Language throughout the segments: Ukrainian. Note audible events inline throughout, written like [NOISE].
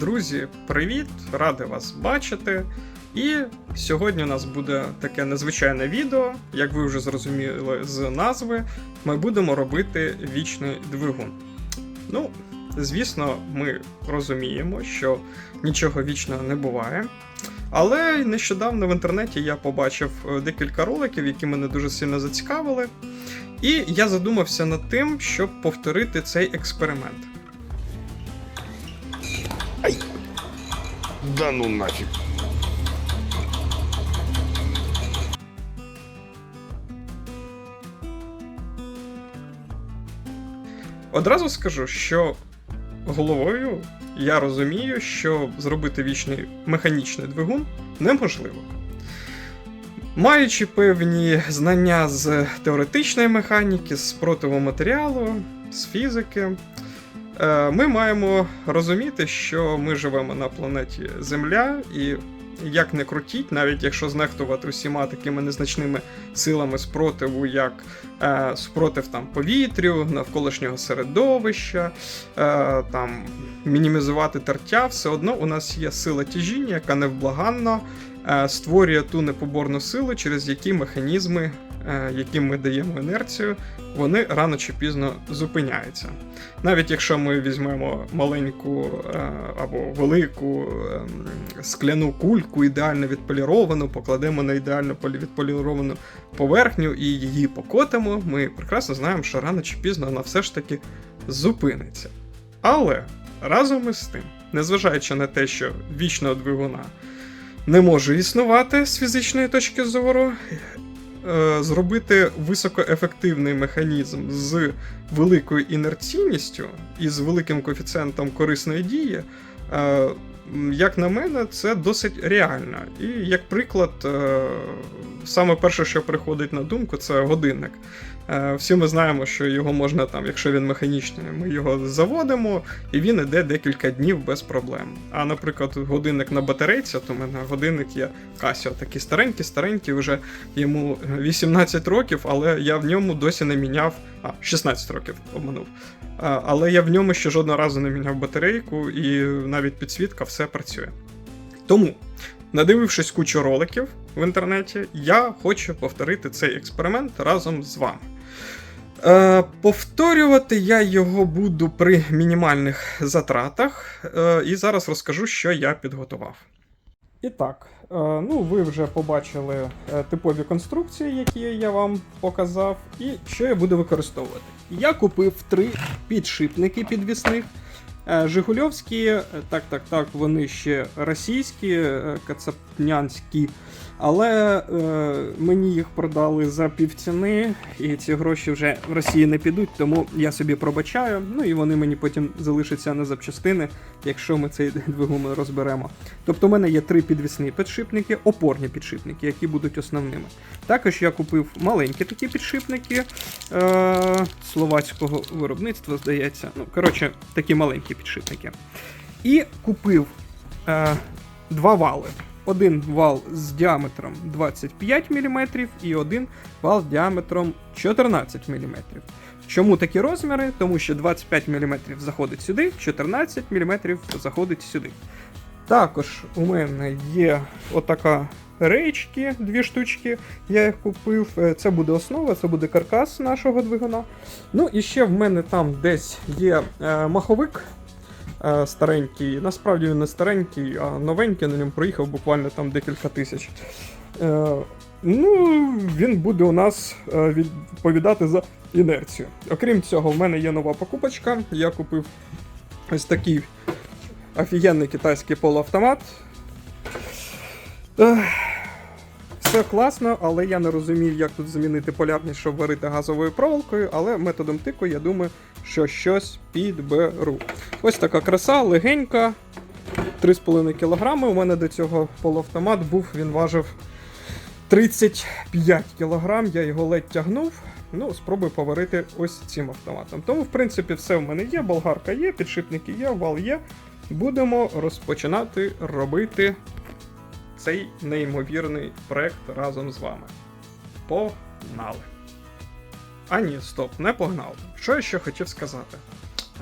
Друзі, привіт! Радий вас бачити. І сьогодні у нас буде таке незвичайне відео. Як ви вже зрозуміли з назви, ми будемо робити вічний двигун. Ну, звісно, ми розуміємо, що нічого вічного не буває. Але нещодавно в інтернеті я побачив е, декілька роликів, які мене дуже сильно зацікавили. І я задумався над тим, щоб повторити цей експеримент. Да ну нафиг. Одразу скажу, що головою я розумію, що зробити вічний механічний двигун неможливо. Маючи певні знання з теоретичної механіки, з противоматеріалу, з фізики, ми маємо розуміти, що ми живемо на планеті Земля, і як не крутіть, навіть якщо знехтувати усіма такими незначними силами спротиву, як е, спротив там повітрю, навколишнього середовища, е, там мінімізувати тертя, все одно у нас є сила тяжіння, яка невблаганно е, створює ту непоборну силу, через які механізми, е, яким ми даємо інерцію, вони рано чи пізно зупиняються. Навіть якщо ми візьмемо маленьку е, або велику ем, скляну кульку, ідеально відполіровану, покладемо на ідеально відполіровану поверхню і її покотимо, ми прекрасно знаємо, що рано чи пізно вона все ж таки зупиниться. Але разом із тим, незважаючи на те, що вічного двигуна не може існувати з фізичної точки зору, е, зробити високоефективний механізм з великою інерційністю і з великим коефіцієнтом корисної дії. е, Як на мене, це досить реально. І як приклад, е, саме перше, що приходить на думку, це годинник. Е, Всі ми знаємо, що його можна там, якщо він механічний, ми його заводимо, і він іде декілька днів без проблем. А, наприклад, годинник на батарейці, то в мене годинник є Casio, такий старенький, старенький, вже йому 18 років, але я в ньому досі не міняв. А, 16 років обманув. Але я в ньому ще жодного разу не міняв батарейку, і навіть підсвітка все працює. Тому, надивившись кучу роликів в інтернеті, я хочу повторити цей експеримент разом з вами. Е, повторювати я його буду при мінімальних затратах, е, і зараз розкажу, що я підготував. І так, е, ну ви вже побачили е, типові конструкції, які я вам показав, і що я буду використовувати. Я купив три підшипники підвісних. Е, Жигульовські, е, так, так, так, вони ще російські, кацапнянські, але е, мені їх продали за півціни, і ці гроші вже в Росії не підуть, тому я собі пробачаю. Ну і вони мені потім залишаться на запчастини, якщо ми цей [LAUGHS] двигун розберемо. Тобто, у мене є три підвісні підшипники, опорні підшипники, які будуть основними. Також я купив маленькі такі підшипники е- словацького виробництва, здається. Ну, коротше, такі маленькі підшипники. І купив е- два вали. Один вал з діаметром 25 мм і один вал з діаметром 14 мм. Чому такі розміри? Тому що 25 мм заходить сюди, 14 мм заходить сюди. Також у мене є отака речки, дві штучки. Я їх купив. Е, Це буде основа, це буде каркас нашого двигуна. Ну і ще в мене там десь є е, маховик старенький. Насправді він не старенький, а новенький на ньому проїхав буквально там декілька тисяч. Е, ну, він буде у нас е, відповідати за інерцію. Окрім цього, в мене є нова покупочка. Я купив ось такий офігенний китайський полуавтомат. Все класно, але я не розумію, як тут замінити полярність, щоб варити газовою проволокою, але методом тику я думаю, що щось підберу. Ось така краса, легенька. 3,5 кг. У мене до цього полуавтомат був, він важив 35 кг, я його ледь тягнув. Ну, спробую поварити ось цим автоматом. Тому, в принципі, все в мене є, болгарка є, підшипники є, вал є. Будемо розпочинати робити цей неймовірний проект разом з вами. Погнали! А ні, стоп, не погнали. Що я ще хотів сказати?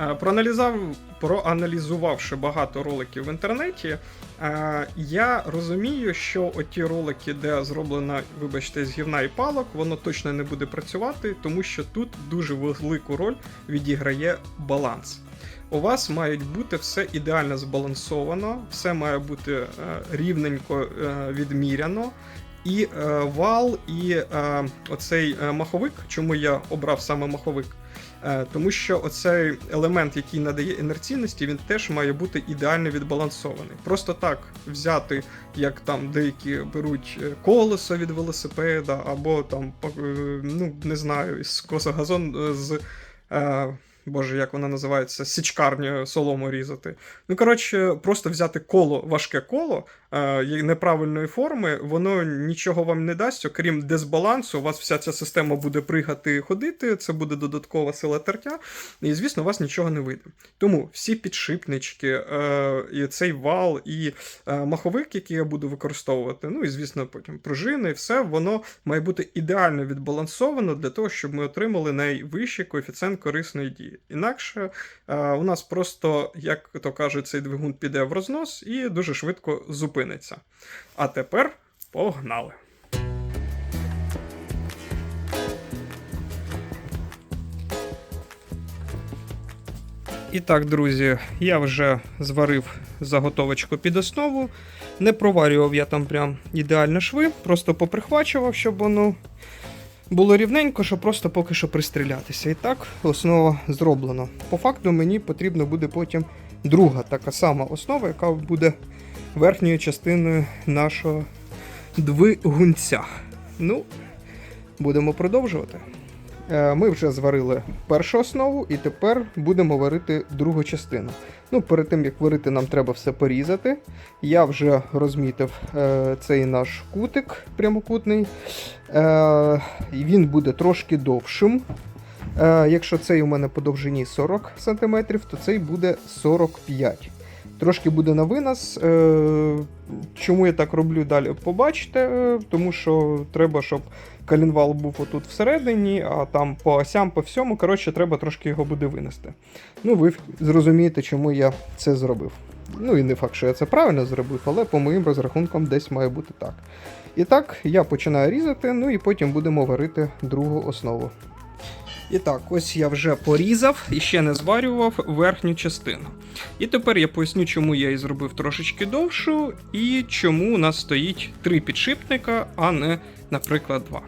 Е, Проаналізав, проаналізувавши багато роликів в інтернеті, е, я розумію, що оті ролики, де зроблено, вибачте, з гівна і палок, воно точно не буде працювати, тому що тут дуже велику роль відіграє баланс. У вас мають бути все ідеально збалансовано, все має бути е, рівненько е, відміряно. І е, вал, і оцей маховик, чому я обрав саме маховик? Тому що оцей елемент, який надає інерційності, він теж має бути ідеально відбалансований. Просто так взяти, як там деякі беруть колесо від велосипеда, або там, ну не знаю, із косогазон з. Боже, як вона називається, січкарню солому різати. Ну, коротше, просто взяти коло, важке коло неправильної форми, воно нічого вам не дасть, окрім дисбалансу. У вас вся ця система буде пригати ходити, це буде додаткова сила тертя, і, звісно, у вас нічого не вийде. Тому всі підшипнички, е, і цей вал, і е, маховик, який я буду використовувати, ну і, звісно, потім пружини, і все воно має бути ідеально відбалансовано для того, щоб ми отримали найвищий коефіцієнт корисної дії. Інакше е, у нас просто, як то кажуть, цей двигун піде в рознос і дуже швидко зупиниться. А тепер погнали! І так, друзі, я вже зварив заготовочку під основу. Не проварював я там прям ідеально шви, просто поприхвачував, щоб воно було рівненько, щоб просто поки що пристрілятися. І так, основа зроблена. По факту мені потрібно буде потім друга така сама основа, яка буде верхньою частиною нашого двигунця. Ну, будемо продовжувати. Е, Ми вже зварили першу основу, і тепер будемо варити другу частину. Ну, перед тим як варити, нам треба все порізати. Я вже розмітив е, цей наш кутик прямокутний. Е, він буде трошки довшим. Е, якщо цей у мене по довжині 40 см, то цей буде 45 Трошки буде на винос. Е, чому я так роблю далі? Побачите, е, тому що треба, щоб калінвал був отут всередині, а там по осям, по всьому. Коротше, треба трошки його буде винести. Ну, ви зрозумієте, чому я це зробив. Ну і не факт, що я це правильно зробив, але по моїм розрахункам десь має бути так. І так, я починаю різати, ну і потім будемо варити другу основу. І так, ось я вже порізав і ще не зварював верхню частину. І тепер я поясню, чому я її зробив трошечки довшу, і чому у нас стоїть три підшипника, а не, наприклад, два.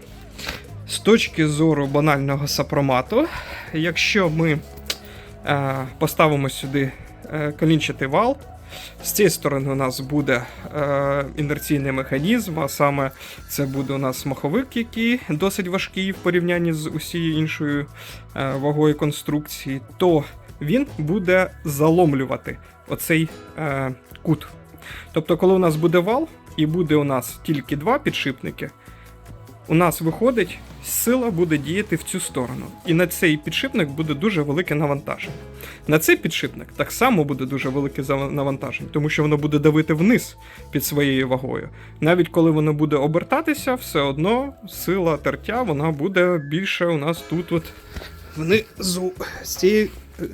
З точки зору банального сапромату, якщо ми е, поставимо сюди е, колінчатий вал, з цієї сторони у нас буде е, інерційний механізм, а саме це буде у нас маховик, який досить важкий в порівнянні з усією іншою е, вагою конструкції, то він буде заломлювати оцей е, кут. Тобто, коли у нас буде вал і буде у нас тільки два підшипники, у нас виходить, сила буде діяти в цю сторону. І на цей підшипник буде дуже велике навантаження. На цей підшипник так само буде дуже велике навантаження, тому що воно буде давити вниз під своєю вагою. Навіть коли воно буде обертатися, все одно сила тертя вона буде більше у нас тут, от внизу, з цієї е,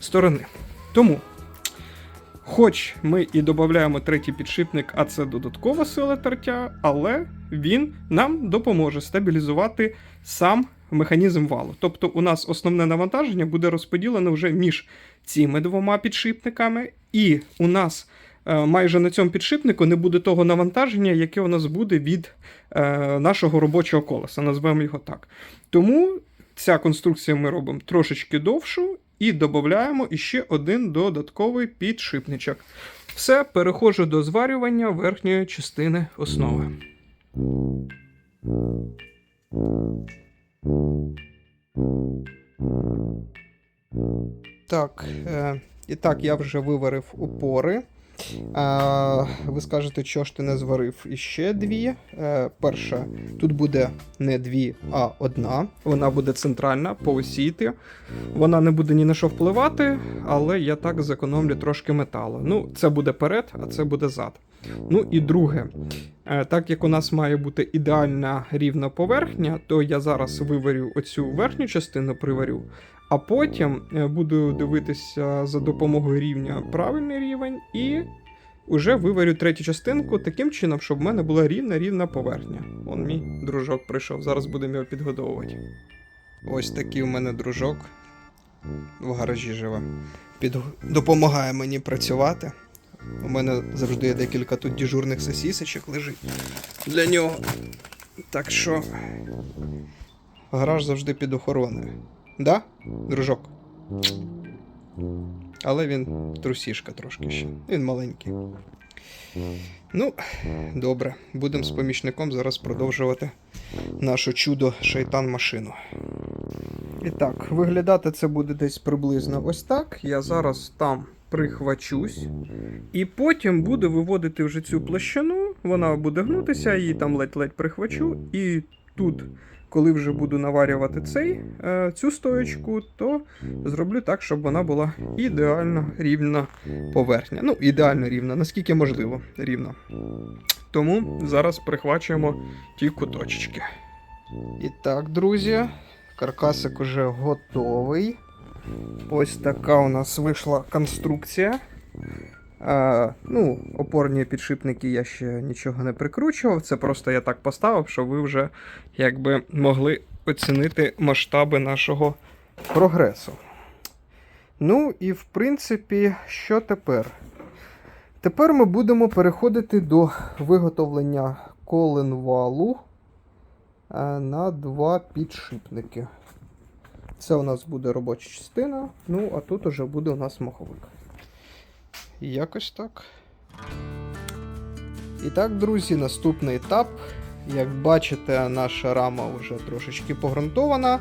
сторони. Тому. Хоч ми і додаємо третій підшипник, а це додаткова сила тертя, але він нам допоможе стабілізувати сам механізм валу. Тобто у нас основне навантаження буде розподілене вже між цими двома підшипниками, і у нас е, майже на цьому підшипнику не буде того навантаження, яке у нас буде від е, нашого робочого колеса, назвемо його так. Тому ця конструкція ми робимо трошечки довшу і додаємо іще один додатковий підшипничок. Все, переходжу до зварювання верхньої частини основи. Так, е, і так, я вже виварив опори. А, ви скажете, що ж ти не зварив іще дві. Е, перша, тут буде не дві, а одна. Вона буде центральна по осіти. Вона не буде ні на що впливати, але я так зекономлю трошки металу. Ну, це буде перед, а це буде зад. Ну і друге, е, так як у нас має бути ідеальна рівна поверхня, то я зараз виварю оцю верхню частину приварю, а потім е, буду дивитися за допомогою рівня правильний рівень і уже виварю третю частинку таким чином, щоб в мене була рівна рівна поверхня. Вон мій дружок прийшов, зараз будемо його підгодовувати. Ось такий у мене дружок в гаражі живе. Під... Допомагає мені працювати. У мене завжди є декілька тут дежурних сосісочок лежить для нього. Так що. Гараж завжди під охороною. Да, дружок? Але він трусішка трошки ще. Він маленький. Ну, добре, будемо з помічником зараз продовжувати нашу чудо шайтан машину. І так, виглядати це буде десь приблизно ось так. Я зараз там прихвачусь, і потім буду виводити вже цю площину, вона буде гнутися, її там ледь-ледь прихвачу, і тут. Коли вже буду наварювати цей, е, цю стоечку, то зроблю так, щоб вона була ідеально рівна поверхня. Ну, ідеально рівна, наскільки можливо, рівна. Тому зараз прихвачуємо ті куточки. І так, друзі, каркасик уже готовий. Ось така у нас вийшла конструкція. А, ну, опорні підшипники я ще нічого не прикручував. Це просто я так поставив, щоб ви вже якби могли оцінити масштаби нашого прогресу. Ну і в принципі, що тепер? Тепер ми будемо переходити до виготовлення коленвалу на два підшипники. Це у нас буде робоча частина, ну а тут уже буде у нас маховик. Якось так. І так, друзі, наступний етап. Як бачите, наша рама вже трошечки погрунтована.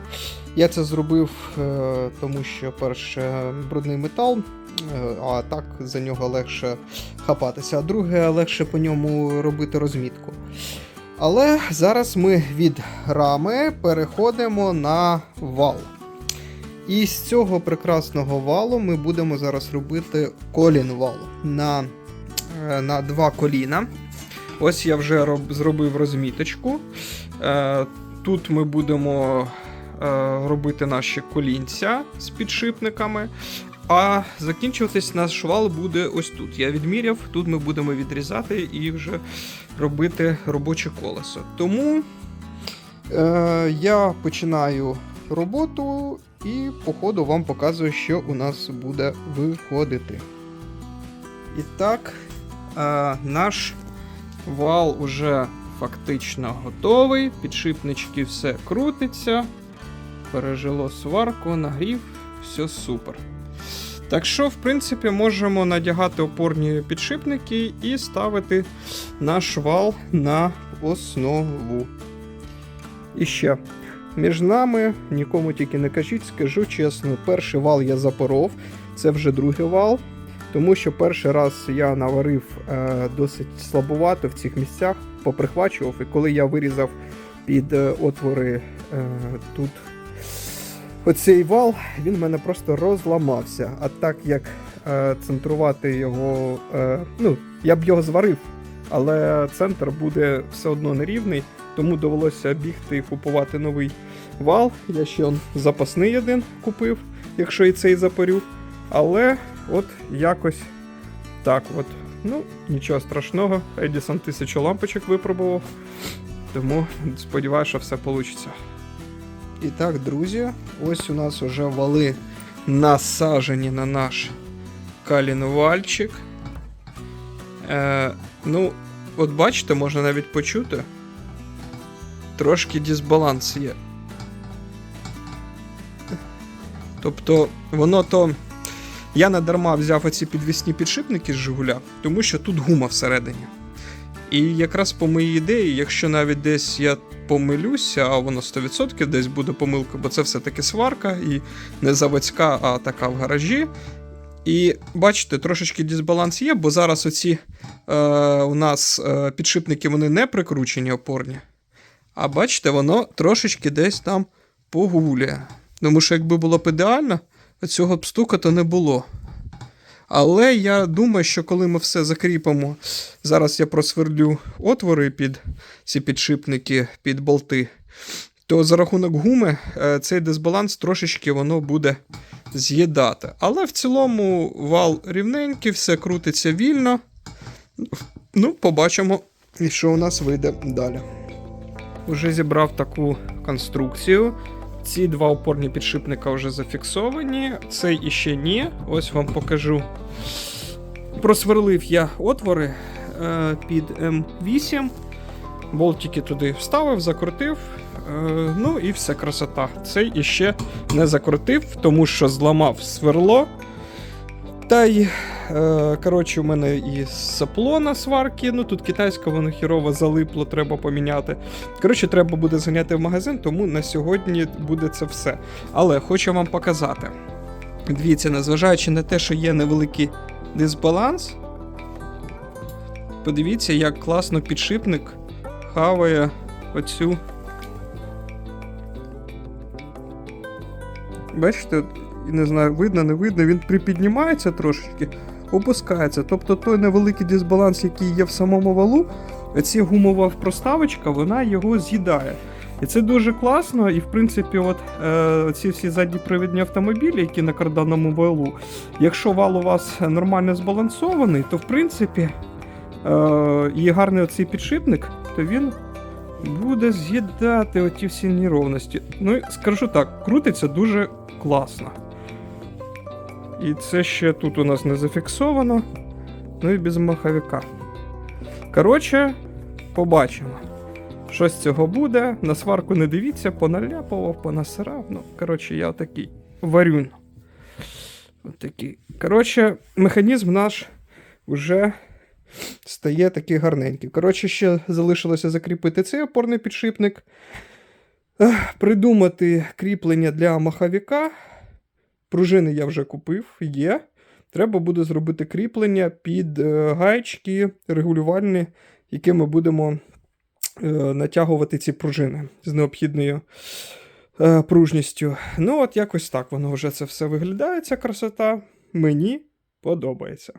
Я це зробив, е, тому що, перше, брудний метал, е, а так за нього легше хапатися, а друге, легше по ньому робити розмітку. Але зараз ми від рами переходимо на вал. І з цього прекрасного валу ми будемо зараз робити колін вал на, е, на два коліна. Ось я вже роб, зробив розміточку. Е, Тут ми будемо е, робити наші колінця з підшипниками. А закінчуватись наш вал буде ось тут. Я відміряв, тут ми будемо відрізати і вже робити робоче колесо. Тому е, я починаю роботу і по ходу вам показую, що у нас буде виходити. І так, е, наш вал уже фактично готовий. Підшипнички все крутиться. Пережило сварку, нагрів, все супер. Так що, в принципі, можемо надягати опорні підшипники і ставити наш вал на основу. І ще. Між нами, нікому тільки не кажіть, скажу чесно, перший вал я запоров, це вже другий вал. Тому що перший раз я наварив е, досить слабувато в цих місцях, поприхвачував, і коли я вирізав під е, отвори е, тут оцей вал, він в мене просто розламався. А так як е, центрувати його, е, ну, я б його зварив, але центр буде все одно нерівний, тому довелося бігти і купувати новий вал. Я ще он, запасний один купив, якщо і цей запорю. Але от якось так от. Ну, нічого страшного. Едісон 1000 лампочок випробував. Тому сподіваюся, що все вийде. І так, друзі, ось у нас вже вали насажені на наш калінвальчик. Е, ну, от бачите, можна навіть почути. Трошки дисбаланс є. Тобто, воно то. Я не дарма взяв оці підвісні підшипники з Жигуля, тому що тут гума всередині. І якраз по моїй ідеї, якщо навіть десь я помилюся, а воно 100% десь буде помилка, бо це все-таки сварка, і не заводська, а така в гаражі. І бачите, трошечки дисбаланс є, бо зараз оці е, у нас е, підшипники вони не прикручені опорні. А бачите, воно трошечки десь там погулює. Тому що якби було б ідеально, цього б стука то не було. Але я думаю, що коли ми все закріпимо, зараз я просверлю отвори під ці підшипники, під болти, то за рахунок гуми е, цей дисбаланс трошечки воно буде з'їдати. Але в цілому вал рівненький, все крутиться вільно. Ну, побачимо, що у нас вийде далі. Уже зібрав таку конструкцію. Ці два опорні підшипника вже зафіксовані. Цей іще ні. Ось вам покажу. Просверлив я отвори е, під М8. Болтики туди вставив, закрутив. Е, ну і все красота. Цей іще не закрутив, тому що зламав сверло. Та й, е, коротше, у мене і сапло на сварки. Ну тут китайська воно хірово залипло, треба поміняти. Коротше, треба буде зганяти в магазин, тому на сьогодні буде це все. Але хочу вам показати. Дивіться, незважаючи на те, що є невеликий дисбаланс. Подивіться, як класно підшипник хаває оцю. Бачите, не знаю, видно, не видно, він припіднімається трошечки, опускається. Тобто той невеликий дисбаланс, який є в самому валу, ця гумова проставочка, вона його з'їдає. І це дуже класно, і в принципі, от е, ці всі задні привідні автомобілі, які на карданному валу, якщо вал у вас нормально збалансований, то в принципі е, і гарний оцей підшипник, то він буде з'їдати оті всі неровності. Ну, і скажу так, крутиться дуже класно. І це ще тут у нас не зафіксовано. Ну і без маховика. Коротше, побачимо. Що з цього буде. На сварку не дивіться, поналяпував, понасирав. Ну, коротше, я отакий варюн. Отакий. Коротше, механізм наш вже стає такий гарненький. Коротше, ще залишилося закріпити цей опорний підшипник. Придумати кріплення для маховика. Пружини я вже купив, є. Треба буде зробити кріплення під е, гаечки регулювальні, які ми будемо е, натягувати ці пружини з необхідною е, пружністю. Ну, от якось так воно вже це все виглядає, ця красота. Мені подобається.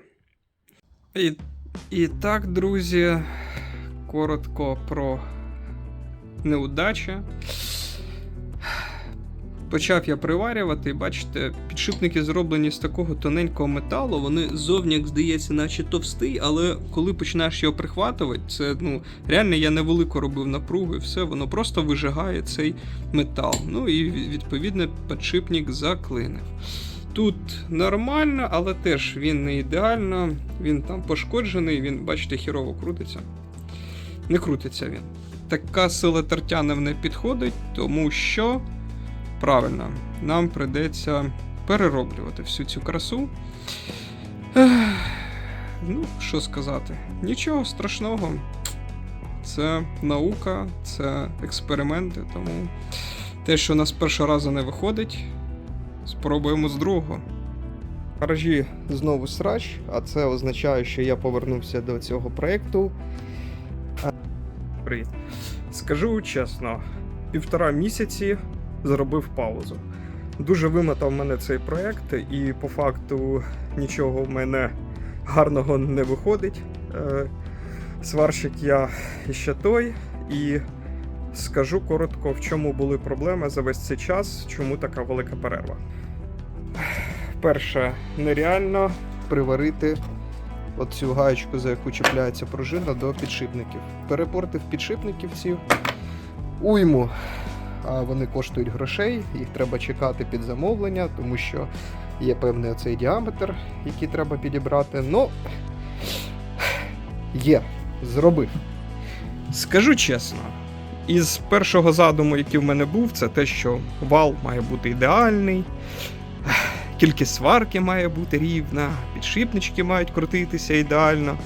І, і так, друзі, коротко про неудачі. Почав я приварювати, і бачите, підшипники зроблені з такого тоненького металу. Вони зовні, як здається, наче товстий, але коли починаєш його прихватувати, це ну реально я невелико робив напругу і все, воно просто вижигає цей метал. Ну і відповідно підшипник заклинив. Тут нормально, але теж він не ідеально, він там пошкоджений, він, бачите, хірово крутиться. Не крутиться він. Така сила тертяна не підходить, тому що. Правильно, нам прийдеться перероблювати всю цю красу. Ех, ну, що сказати, нічого страшного. Це наука, це експерименти, тому те, що у нас першого разу не виходить, спробуємо з другого. Гаражі знову срач, а це означає, що я повернувся до цього проєкту. Привіт. Скажу чесно, півтора місяці зробив паузу. Дуже вимотав мене цей проєкт, і по факту нічого в мене гарного не виходить. Е, Сварщик я ще той, і скажу коротко, в чому були проблеми за весь цей час, чому така велика перерва. Перше, нереально приварити оцю гаєчку, за яку чіпляється пружина, до підшипників. Перепортив підшипників ці уйму а вони коштують грошей, їх треба чекати під замовлення, тому що є певний оцей діаметр, який треба підібрати. Ну, є, зробив. Скажу чесно, із першого задуму, який в мене був, це те, що вал має бути ідеальний, кількість сварки має бути рівна, підшипнички мають крутитися ідеально.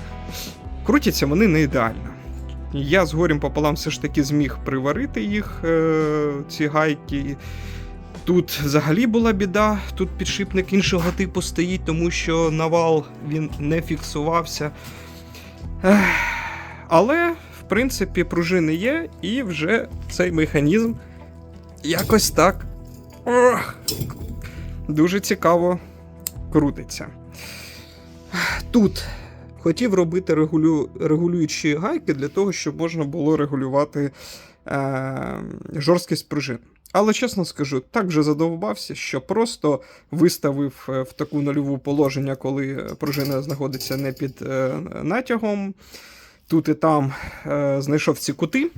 Крутяться вони не ідеально. Я з горем пополам все ж таки зміг приварити їх, е, ці гайки. Тут взагалі була біда, тут підшипник іншого типу стоїть, тому що навал він не фіксувався. Але, в принципі, пружини є, і вже цей механізм якось так ох, дуже цікаво крутиться. тут хотів робити регулю... регулюючі гайки для того, щоб можна було регулювати е... жорсткість пружин. Але чесно скажу, так вже задовбався, що просто виставив е, в таку нульову положення, коли пружина знаходиться не під е, натягом. Тут і там е, знайшов ці кути,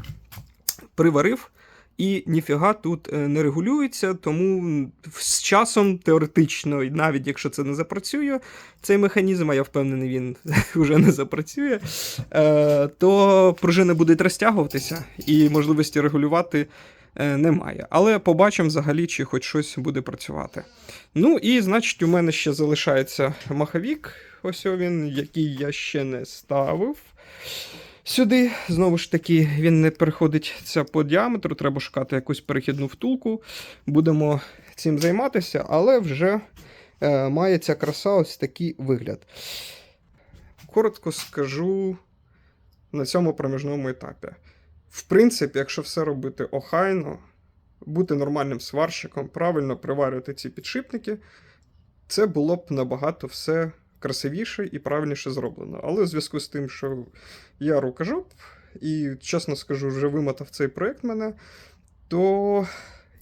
приварив, і ніфіга тут е, не регулюється, тому з часом теоретично, і навіть якщо це не запрацює, цей механізм, а я впевнений, він [LAUGHS] вже не запрацює, е, то пружини будуть розтягуватися і можливості регулювати е, немає. Але побачимо взагалі, чи хоч щось буде працювати. Ну і значить, у мене ще залишається маховік. Ось він, який я ще не ставив. Сюди, знову ж таки, він не переходиться по діаметру, треба шукати якусь перехідну втулку. Будемо цим займатися, але вже е, має ця краса ось такий вигляд. Коротко скажу на цьому проміжному етапі. В принципі, якщо все робити охайно, бути нормальним сварщиком, правильно приварювати ці підшипники, це було б набагато все красивіше і правильніше зроблено. Але в зв'язку з тим, що я рукожоп, і, чесно скажу, вже вимотав цей проєкт мене, то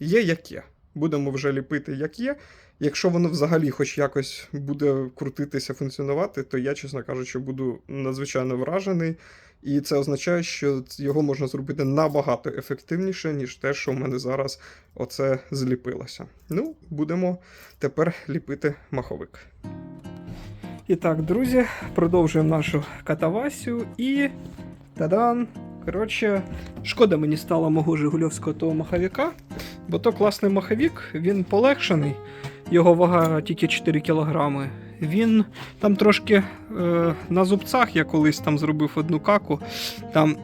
є як є. Будемо вже ліпити як є. Якщо воно взагалі хоч якось буде крутитися, функціонувати, то я, чесно кажучи, буду надзвичайно вражений. І це означає, що його можна зробити набагато ефективніше, ніж те, що в мене зараз оце зліпилося. Ну, будемо тепер ліпити маховик. І так, друзі, продовжуємо нашу катавасію і. Тадан! Коротше, шкода мені стало мого Жигульовського того маховика, бо то класний маховік, він полегшений, його вага тільки 4 кілограми. Він там трошки е, на зубцях, я колись там зробив одну каку. Там,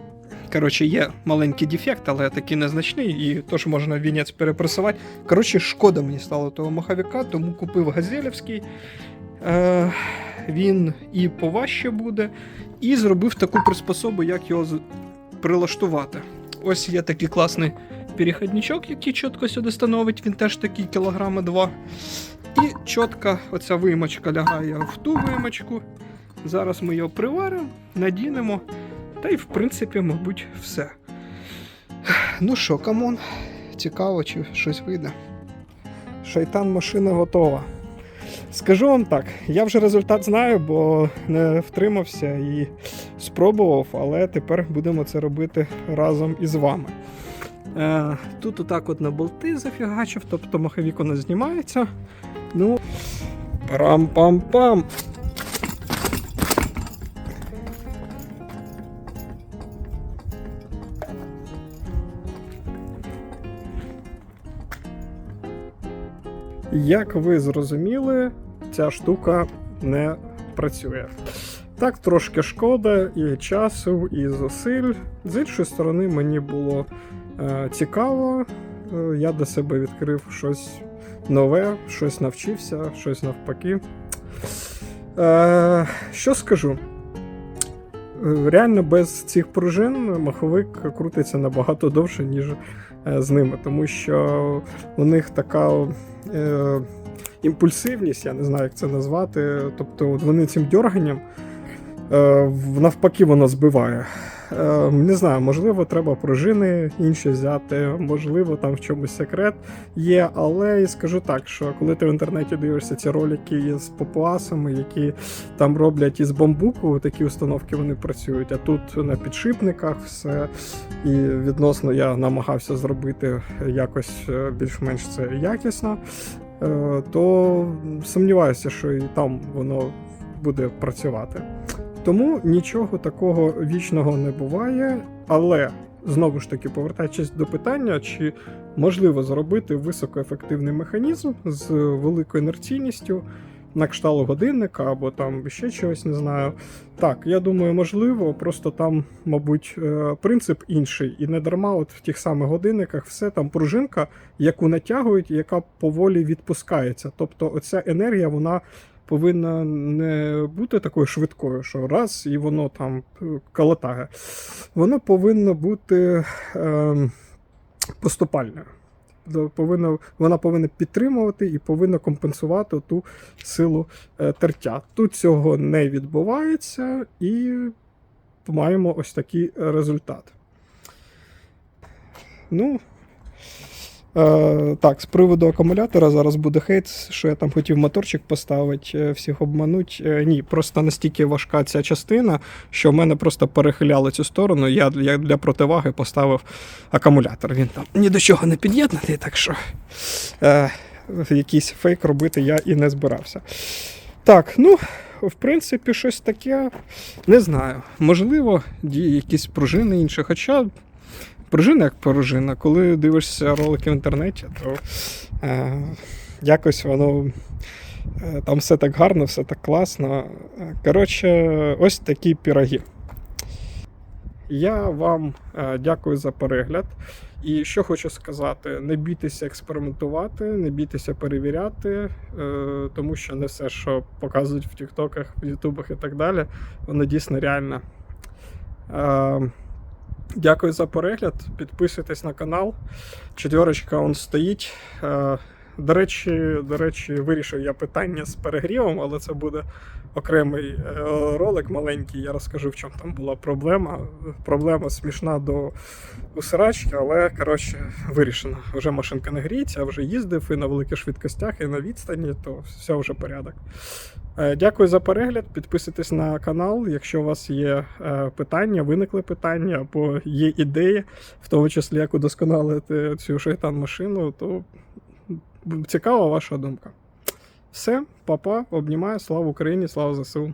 коротше, є маленький дефект, але такий незначний, і тож можна вінець перепресувати. Коротше, шкода мені стало того маховика, тому купив газелівський. Е, він і поважче буде, і зробив таку приспособу, як його прилаштувати. Ось є такий класний перехідничок, який чітко сюди становить, він теж такий кілограми два. І чітко оця виймочка лягає в ту виймочку. Зараз ми його приваримо, надінемо. Та й в принципі, мабуть, все. Ну що, камон, цікаво, чи щось вийде. Шайтан машина готова. Скажу вам так, я вже результат знаю, бо не втримався і спробував, але тепер будемо це робити разом із вами. Е, тут отак от на болти зафігачив, тобто маховік у нас знімається. Ну, парам-пам-пам. Як ви зрозуміли, ця штука не працює. Так, трошки шкода і часу, і зусиль. З іншої сторони, мені було е, цікаво. Е, я для себе відкрив щось нове, щось навчився, щось навпаки. Е, що скажу? Е, Реально без цих пружин маховик крутиться набагато довше, ніж з ними, тому що у них така е, імпульсивність, я не знаю, як це назвати. Тобто от вони цим дьорганням е, навпаки воно збиває. Е, не знаю, можливо, треба пружини інші взяти, можливо, там в чомусь секрет є. Але і скажу так, що коли ти в інтернеті дивишся ці ролики з папуасами, які там роблять із бамбуку, такі установки вони працюють, а тут на підшипниках все. І відносно я намагався зробити якось е, більш-менш це якісно, е, то сумніваюся, що і там воно буде працювати. Тому нічого такого вічного не буває, але знову ж таки, повертаючись до питання, чи можливо зробити високоефективний механізм з великою інерційністю на кшталт годинника або там ще чогось, не знаю. Так, я думаю, можливо, просто там, мабуть, е, принцип інший. І не дарма, от в тих самих годинниках, все там пружинка, яку натягують, яка поволі відпускається. Тобто, оця енергія, вона повинна не бути такою швидкою, що раз і воно там е, калатає. Воно повинно бути ем, поступальною. повинна, вона повинна підтримувати і повинна компенсувати ту силу е, тертя. Тут цього не відбувається, і маємо ось такий результат. Ну. Е, так, з приводу акумулятора зараз буде хейт, що я там хотів моторчик поставити, е, всіх обмануть. Е, ні, просто настільки важка ця частина, що в мене просто перехиляло цю сторону. Я, я для противаги поставив акумулятор. Він там ні до чого не під'єднаний, так що е, якийсь фейк робити я і не збирався. Так, ну, в принципі, щось таке. Не знаю. Можливо, діє якісь пружини інші, хоча. Пружина як пружина. Коли дивишся ролики в інтернеті, то е, якось воно е, там все так гарно, все так класно. Коротше, ось такі піроги. Я вам е, дякую за перегляд. І що хочу сказати: не бійтеся експериментувати, не бійтеся перевіряти, е, тому що не все, що показують в Тіктоках, в Ютубах і так далі, воно дійсно реально. Дякую за перегляд. Підписуйтесь на канал. Четверочка он стоїть. Е, До речі, до речі, вирішив я питання з перегрівом, але це буде окремий е, ролик маленький. Я розкажу, в чому там була проблема. Проблема смішна до усирачки, але коротше вирішено. Вже машинка не гріється, вже їздив і на великих швидкостях, і на відстані, то все вже порядок. Е, Дякую за перегляд. Підписуйтесь на канал. Якщо у вас є е, питання, виникли питання або є ідеї, в тому числі як удосконалити цю шайтан машину, то цікава ваша думка. Все, папа, обнімаю. Слава Україні, слава ЗСУ.